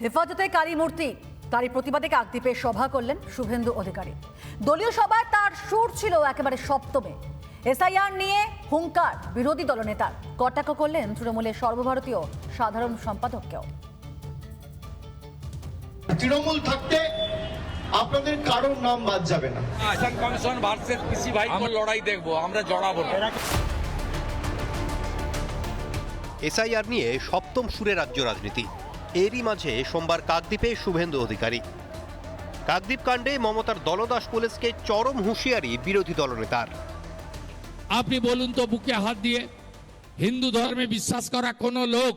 হেফাজতে কালী মূর্তি তারই প্রতিবাদে কাকদ্বীপে সভা করলেন শুভেন্দু অধিকারী। দলীয় সভায় তার সুর ছিল একেবারে সপ্তমে। এসআইআর নিয়ে হুঙ্কার বিরোধী দলনেতার। কটাক্ষ করলেন তৃণমূলের সর্বভারতীয় সাধারণ সম্পাদককেও। তৃণমূল থাকতে আপনাদের কারোর নাম বাদ যাবে না। আসাম কমিশন ভার্সেস পিসি ভাই আমরা লড়াই দেখব আমরা জড়াবো এসআইআর নিয়ে সপ্তম সুরে রাজ্য রাজনীতি। এরই মাঝে সোমবার কাকদ্বীপে শুভেন্দু অধিকারী। কাকদ্বীপ কাণ্ডে মমতার দলদাস পুলিশকে চরম হুঁশিয়ারি বিরোধী দলনেতার। আপনি বলুন তো বুকে হাত দিয়ে, হিন্দু ধর্মে বিশ্বাস করা কোনো লোক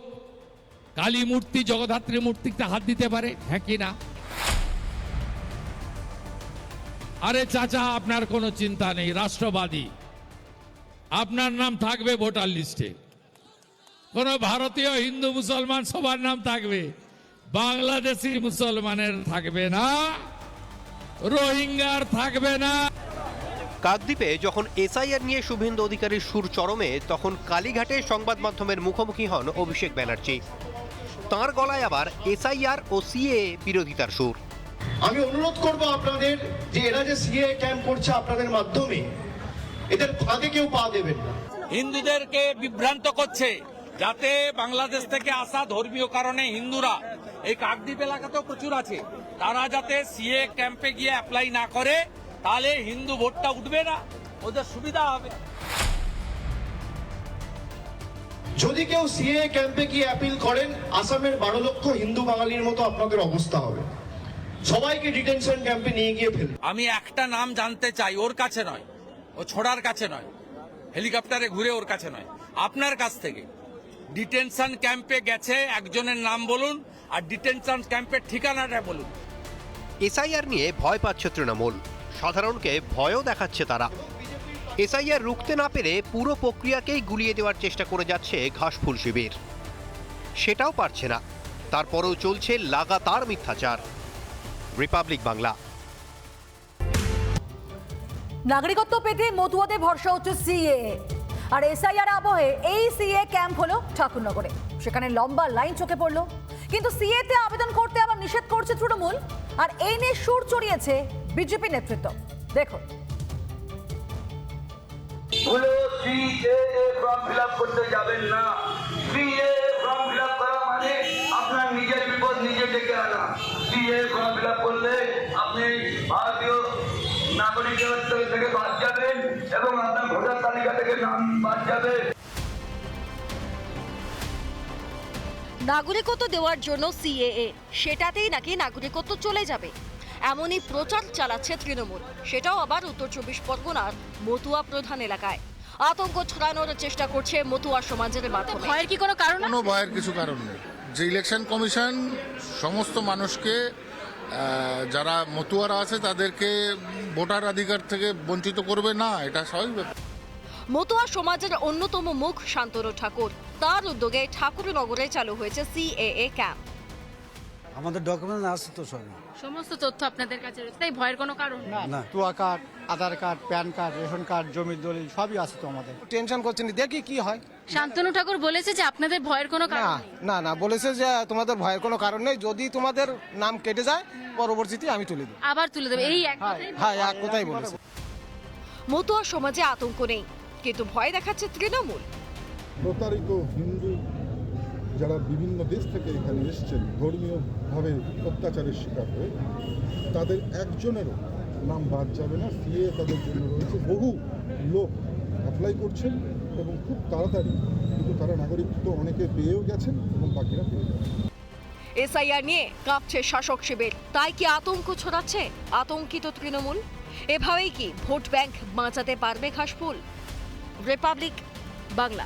কালী মূর্তি, জগদ্ধাত্রী মূর্তিতে হাত দিতে পারে? হ্যাঁ কি না? আরে চাচা, আপনার কোনো চিন্তা নেই, রাষ্ট্রবাদী। আপনার নাম থাকবে ভোটার লিস্টে। কোন ভারতীয় হিন্দু মুসলমান সবার নাম থাকবে। বাংলাদেশি মুসলমানের থাকবে না রোহিঙ্গার থাকবে না। কাকদ্বীপে যখন এসআইআর নিয়ে শুভেন্দু অধিকারীর সুর চরমে তখন কালীঘাটে সংবাদ মাধ্যমের মুখোমুখি হন অভিষেক ব্যানার্জি। তাঁর গলায় আবার এসআইআর ও সিএ বিরোধিতার সুর। আমি অনুরোধ করব আপনাদের যে এরা যে সিএ ক্যাম্প করছে আপনাদের মাধ্যমে এদের ফাঁদে কেউ পা দেবেন না। হিন্দুদেরকে বিভ্রান্ত করছে। যাতে বাংলাদেশ থেকে আসা ধর্মীয় কারণে হিন্দুরা এই কাকদ্বীপ এলাকাতেও প্রচুর আছে তারা যাতে সিএ ক্যাম্পে গিয়ে অ্যাপ্লাই না করে তাহলে হিন্দু ভোটটা উঠবে না ওদের সুবিধা হবে। যদি কেউ সিএ ক্যাম্পে গিয়ে অ্যাপিল করেন আসামের বারো লক্ষ হিন্দু বাঙালির মতো আপনাদের অবস্থা হবে। সবাইকে ডিটেনশন ক্যাম্পে নিয়ে গিয়ে ফেলবে আমি একটা নাম জানতে চাই ওর কাছে নয় ও ছোড়ার কাছে নয় হেলিকপ্টারে ঘুরে ওর কাছে নয় আপনার কাছ থেকে। ডিটেনশন ক্যাম্পে গেছে একজনের নাম বলুন আর ডিটেনশন ক্যাম্পের ঠিকানাটা বলুন। এসআইআর নিয়ে ভয় পাচ্ছে তৃণমূল। সাধারণকে ভয়ও দেখাচ্ছে তারা। এসআইআর রুখতে না পেরে পুরো প্রক্রিয়াকেই গুলিয়ে দেওয়ার চেষ্টা করে যাচ্ছে ঘাসফুল শিবির। সেটাও পারছে না। তারপরেও চলছে লাগাতার মিথ্যাচার। রিপাবলিক বাংলা। নাগরিকত্ব পেতে মতুয়াদের ভরসা হচ্ছে সিএ আর এসআইআর আবহে এই সিএ ক্যাম্প হলো ঠাকুরনগরে। সেখানে লম্বা লাইন চোখে পড়ল। কিন্তু সিএ তে আবেদন করতে আবার নিষেধ করছে তৃণমূল। আর এই নিয়ে সুর চড়িয়েছে বিজেপি নেতৃত্ব। করা মানে আপনার নিজের বিপদ নিজে ডেকে আনা। সিএএ ফর্ম ফিল করলে আপনি ভারতীয় নাগরিকের থেকে বাদ যাবেন এবং আপনার ভোটার তালিকা থেকে নাম বাদ যাবে। নাগরিকত্ব দেওয়ার জন্য সিএএ সেটাতেই নাকি নাগরিকত্ব চলে যাবে। এমনই প্রচার চালাচ্ছে তৃণমূল সেটাও আবার উত্তর চব্বিশ পরগনার মতুয়া প্রধান এলাকায়। আতঙ্ক ছড়ানোর চেষ্টা করছে মতুয়া সমাজের মাধ্যমে। ভয়ের কি কোনো কারণ কোনো ভয়ের কিছু কারণ নেই। যে ইলেকশন কমিশন সমস্ত মানুষকে যারা মতুয়ারা আছে, তাদেরকে ভোটার অধিকার থেকে বঞ্চিত করবে না, এটা ব্যাপার মতুয়া সমাজের অন্যতম মুখ শান্তনু ঠাকুর। তার উদ্যোগে ঠাকুরনগরে চালু হয়েছে সিএএ ক্যাম্প আমাদের ডকুমেন্ট আছে তো সবই। সমস্ত তথ্য আপনাদের কাছে রয়েছে। তাই ভয়ের কোনো কারণ নেই? না টুয়া card Aadhaar card PAN card ration card জমির দলিল সবই আছে তো আমাদের। টেনশন করছেন দেখি কি হয়। শান্তনু ঠাকুর বলেছে যে আপনাদের ভয়ের কোনো না কারণ নেই। না না বলেছে যে তোমাদের ভয়ের কোনো কারণ নেই। যদি তোমাদের নাম কেটে যায় পরবর্তীতে আমি তুলে দিই আবার তুলে দেবে। এই এক হ্যাঁ কথাই হ্যাঁ এক কথাই বলেছে। মতুয়া সমাজে আতঙ্ক নেই কিন্তু ভয় দেখাচ্ছে তৃণমূল। প্রতারিত হিন্দু যারা বিভিন্ন দেশ থেকে এখানে এসছেন ধর্মীয়ভাবে অত্যাচারের শিকার হয়ে, তাদের একজনেরও নাম বাদ যাবে না। সিএ তাদের জন্য রয়েছে। বহু লোক অ্যাপ্লাই করছেন এবং খুব তাড়াতাড়ি কিন্তু তারা নাগরিকত্ব অনেকে পেয়েও গেছেন এবং বাকিরা পেয়ে যাবেন এসআইআর নিয়ে কাঁপছে শাসক শিবির। তাই কি আতঙ্ক ছড়াচ্ছে? আতঙ্কিত তৃণমূল? এভাবেই কি ভোট ব্যাংক বাঁচাতে পারবে ঘাসফুল? রিপাবলিক বাংলা।